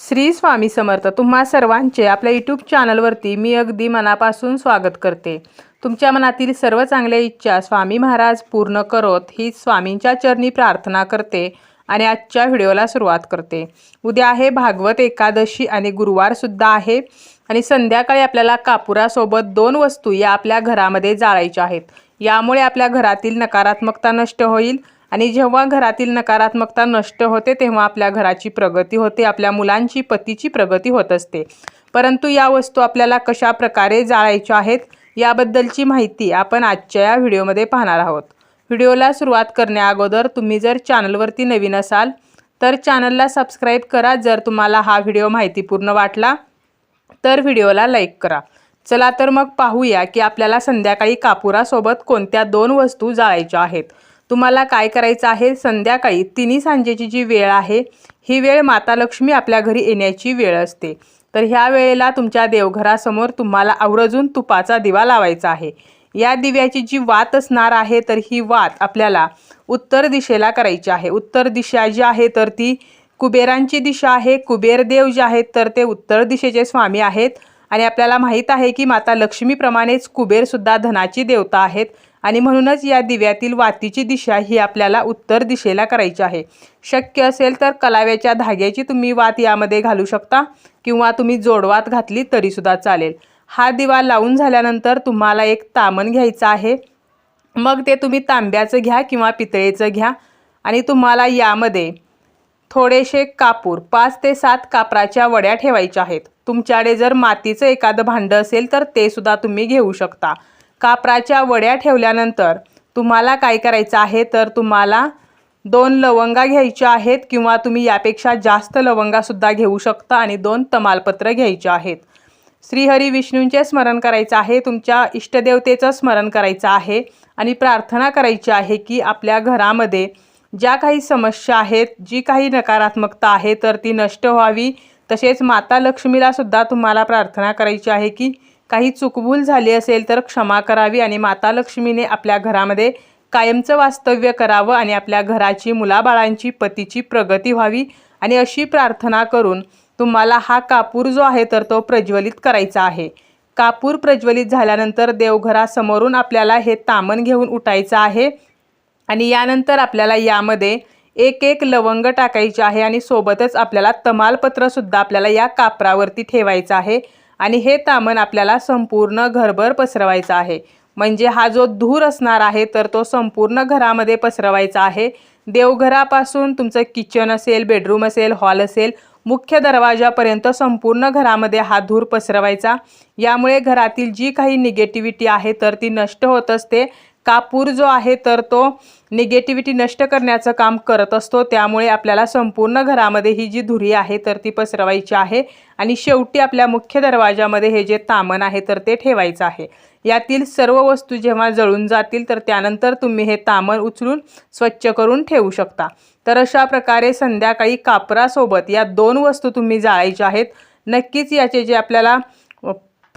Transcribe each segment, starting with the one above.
श्री स्वामी समर्थ तुम्हा सर्वांचे आपल्या यूट्यूब चॅनलवरती मी अगदी मनापासून स्वागत करते. तुमच्या मनातील सर्व चांगल्या इच्छा स्वामी महाराज पूर्ण करोत ही स्वामींच्या चरणी प्रार्थना करते आणि आजच्या व्हिडिओला सुरुवात करते. उद्या आहे भागवत एकादशी आणि गुरुवारसुद्धा आहे आणि संध्याकाळी आपल्याला कापुरासोबत दोन वस्तू या आपल्या घरामध्ये जाळायच्या आहेत. यामुळे आपल्या घरातील नकारात्मकता नष्ट होईल आणि जेव्हा घरातील नकारात्मकता नष्ट होते तेव्हा आपल्या घराची प्रगती होते आपल्या मुलांची पतीची प्रगती होत असते. परंतु या वस्तू आपल्याला कशा प्रकारे जाळायच्या आहेत याबद्दलची माहिती आपण आजच्या या व्हिडिओमध्ये पाहणार आहोत. व्हिडिओला सुरुवात करण्याअगोदर तुम्ही जर चॅनलवरती नवीन असाल तर चॅनलला सबस्क्राईब करा. जर तुम्हाला हा व्हिडिओ माहितीपूर्ण वाटला तर व्हिडिओला लाईक करा. चला तर मग पाहूया की आपल्याला संध्याकाळी कापुरासोबत कोणत्या दोन वस्तू जाळायच्या आहेत. तुम्हाला काय करायचं आहे? संध्याकाळी तिन्ही सांजेची जी वेळ आहे ही वेळ माता लक्ष्मी आपल्या घरी येण्याची वेळ असते. तर ह्या वेळेला तुमच्या देवघरासमोर तुम्हाला आवर्जून तुपाचा दिवा लावायचा आहे. या दिव्याची जी वात असणार आहे तर ही वात आपल्याला उत्तर दिशेला करायची आहे. उत्तर दिशा जी आहे तर ती कुबेरांची दिशा आहे. कुबेर देव जे आहेत तर ते उत्तर दिशेचे स्वामी आहेत. आणि आपल्याला माहीत आहे की माता लक्ष्मीप्रमाणेच कुबेरसुद्धा धनाची देवता आहेत. आणि म्हणूनच या दिव्यातील वातीची दिशा ही आपल्याला उत्तर दिशेला करायची आहे. शक्य असेल तर कलाव्याच्या धाग्याची तुम्ही वात यामध्ये घालू शकता किंवा तुम्ही जोडवात घातली तरीसुद्धा चालेल. हा दिवा लावून झाल्यानंतर तुम्हाला एक तामण घ्यायचं आहे. मग ते तुम्ही तांब्याचं घ्या किंवा पितळेचं घ्या आणि तुम्हाला यामध्ये थोडेसे कापूर पाच ते सात कापराच्या वड्या ठेवायच्या आहेत. तुमच्याकडे जर मातीचं एखादं भांडं असेल तर ते सुद्धा तुम्ही घेऊ शकता. कापराच्या वड्या ठेवल्यानंतर तुम्हाला काय करायचं आहे? तर तुम्हाला दोन लवंगा घ्यायच्या आहेत किंवा तुम्ही यापेक्षा जास्त लवंगासुद्धा घेऊ शकता आणि दोन तमालपत्र घ्यायचे आहेत. श्रीहरी विष्णूंचे स्मरण करायचं आहे तुमच्या इष्टदेवतेचं स्मरण करायचं आहे आणि प्रार्थना करायची आहे की आपल्या घरामध्ये ज्या काही समस्या आहेत जी काही नकारात्मकता आहे तर ती नष्ट व्हावी. तसेच माता लक्ष्मीला सुद्धा तुम्हाला प्रार्थना करायची आहे की काही चुकभूल झाली असेल तर क्षमा करावी आणि माता लक्ष्मीने आपल्या घरामध्ये कायमचं वास्तव्य करावं आणि आपल्या घराची मुलाबाळांची पतीची प्रगती व्हावी आणि अशी प्रार्थना करून तुम्हाला हा कापूर जो आहे तर तो प्रज्वलित करायचा आहे. कापूर प्रज्वलित झाल्यानंतर देवघरासमोरून आपल्याला हे तामण घेऊन उठायचं आहे आणि यानंतर आपल्याला यामध्ये एक एक लवंग टाकायची आहे आणि सोबतच आपल्याला तमालपत्रसुद्धा आपल्याला या कापरावरती ठेवायचं आहे. आणि हे तामण आपल्याला संपूर्ण घरभर पसरवायचं आहे. म्हणजे हा जो धूर असणार आहे तर तो संपूर्ण घरामध्ये पसरवायचा आहे. देवघरापासून तुमचं किचन असेल बेडरूम असेल हॉल असेल मुख्य दरवाजापर्यंत संपूर्ण घरामध्ये हा धूर पसरवायचा. यामुळे घरातील जी काही निगेटिव्हिटी आहे तर ती नष्ट होत असते. कापूर जो आहे तर तो निगेटिव्हिटी नष्ट करण्याचं काम करत असतो. त्यामुळे आपल्याला संपूर्ण घरामध्ये ही जी धुरी आहे तर ती पसरवायची आहे. आणि शेवटी आपल्या मुख्य दरवाजामध्ये हे जे तामण आहे तर ते ठेवायचं आहे. यातील सर्व वस्तू जेव्हा जळून जातील तर त्यानंतर तुम्ही हे तामण उचलून स्वच्छ करून ठेवू शकता. तर अशा प्रकारे संध्याकाळी कापरासोबत या दोन वस्तू तुम्ही जाळायच्या आहेत. नक्कीच याचे जे आपल्याला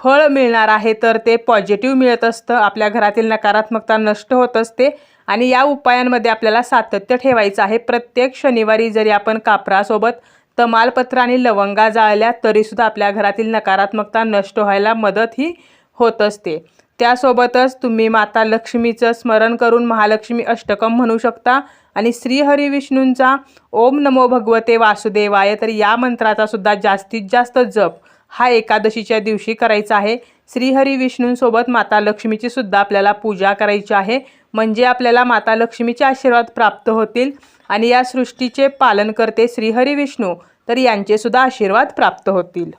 फळ मिळणार आहे तर ते पॉझिटिव्ह मिळत असतं. आपल्या घरातील नकारात्मकता नष्ट होत असते. आणि या उपायांमध्ये आपल्याला सातत्य ठेवायचं आहे. प्रत्येक शनिवारी जरी आपण कापरासोबत तमालपत्र आणि लवंगा जाळल्या तरीसुद्धा आपल्या घरातील नकारात्मकता नष्ट व्हायला मदत ही होत असते. त्यासोबतच तुम्ही माता लक्ष्मीचं स्मरण करून महालक्ष्मी अष्टकम म्हणू शकता. आणि श्रीहरी विष्णूंचा ओम नमो भगवते वासुदेवाय तर या मंत्राचा सुद्धा जास्तीत जास्त जप हा एकादशीच्या दिवशी करायचा आहे. श्रीहरी विष्णूंसोबत माता लक्ष्मीची सुद्धा आपल्याला पूजा करायची आहे. म्हणजे आपल्याला माता लक्ष्मीचे आशीर्वाद प्राप्त होतील आणि या सृष्टीचे पालन करते श्रीहरी विष्णू. तर यांचे सुद्धा आशीर्वाद प्राप्त होतील.